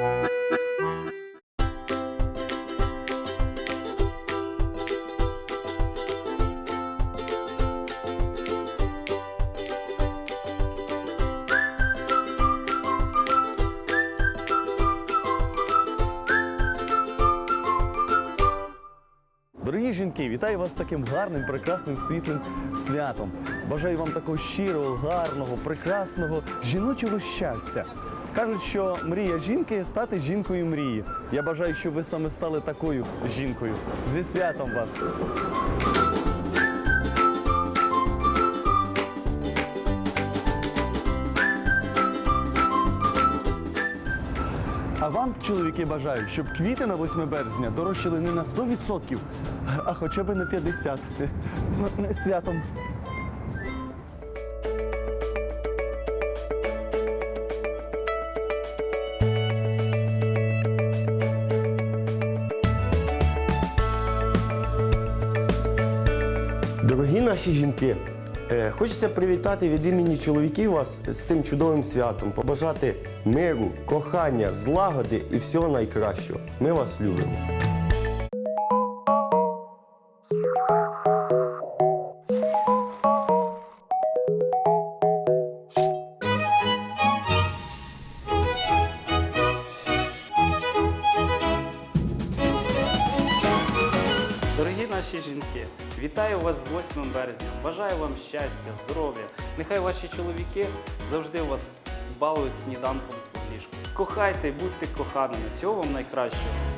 Дорогі жінки, вітаю вас таким гарним, прекрасним світлим святом. Бажаю вам такого щирого, гарного, прекрасного жіночого щастя. Кажуть, що мрія жінки стати жінкою мрії. Я бажаю, щоб ви саме стали такою жінкою. Зі святом вас! А вам, чоловіки, бажаю, щоб квіти на 8 березня дорожчали не на 100%, а хоча б на 50%. З Святом. Дорогі наші жінки, е, хочеться привітати від імені чоловіків вас з цим чудовим святом, побажати миру, кохання, злагоди і всього найкращого. Ми вас любимо. Дорогі наші жінки, вітаю вас з 8 березня. Бажаю вам щастя, здоров'я. Нехай ваші чоловіки завжди вас балують сніданком у ліжку. Кохайте будьте коханими. Цього вам найкращого.